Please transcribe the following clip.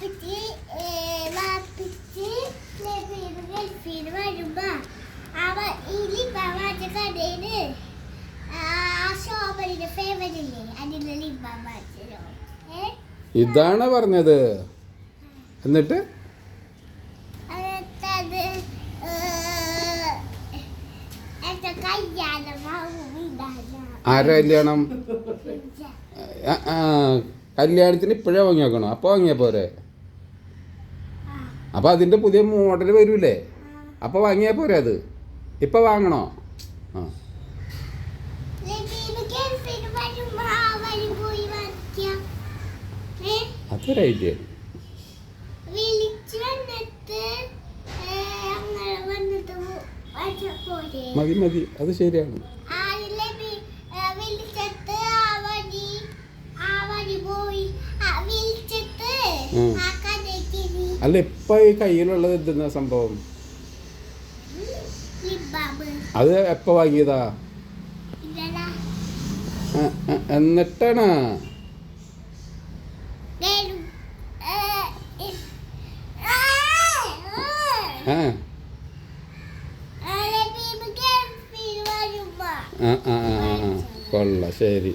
വാപ്പിച്ച് വാപ്പിച്ച് ഗൾഫിൽ വരുമ്പോ. അവ ഈ ലിബാമാറ്റ കടയിൽ ആ ഇല്ലേ? അതിന്റെ ലിബാമാറ്റോ ഏ? ഇതാണ് പറഞ്ഞത്. എന്നിട്ട്? ആരാ കല്യാണം? കല്യാണത്തിന് ഇപ്പോഴേ വാങ്ങി വെക്കണം അപ്പോൾ വാങ്ങിയാ പോരെ? അപ്പോൾ അതിന്റെ പുതിയ മോഡൽ വരൂലേ? അപ്പോൾ വാങ്ങിയാൽ പോരെ അത്? ഇപ്പം വാങ്ങണോ? ആ. മതി മതി. അത് ശരിയാണ്. ആ. അല്ല ഇപ്പം ഈ കയ്യിലുള്ളത് എന്തുന്ന സംഭവം? അത് എപ്പോൾ വാങ്ങിയതാ? എന്നിട്ടാണ്? ആ ആ, ആ. കൊള്ളാം ശരി.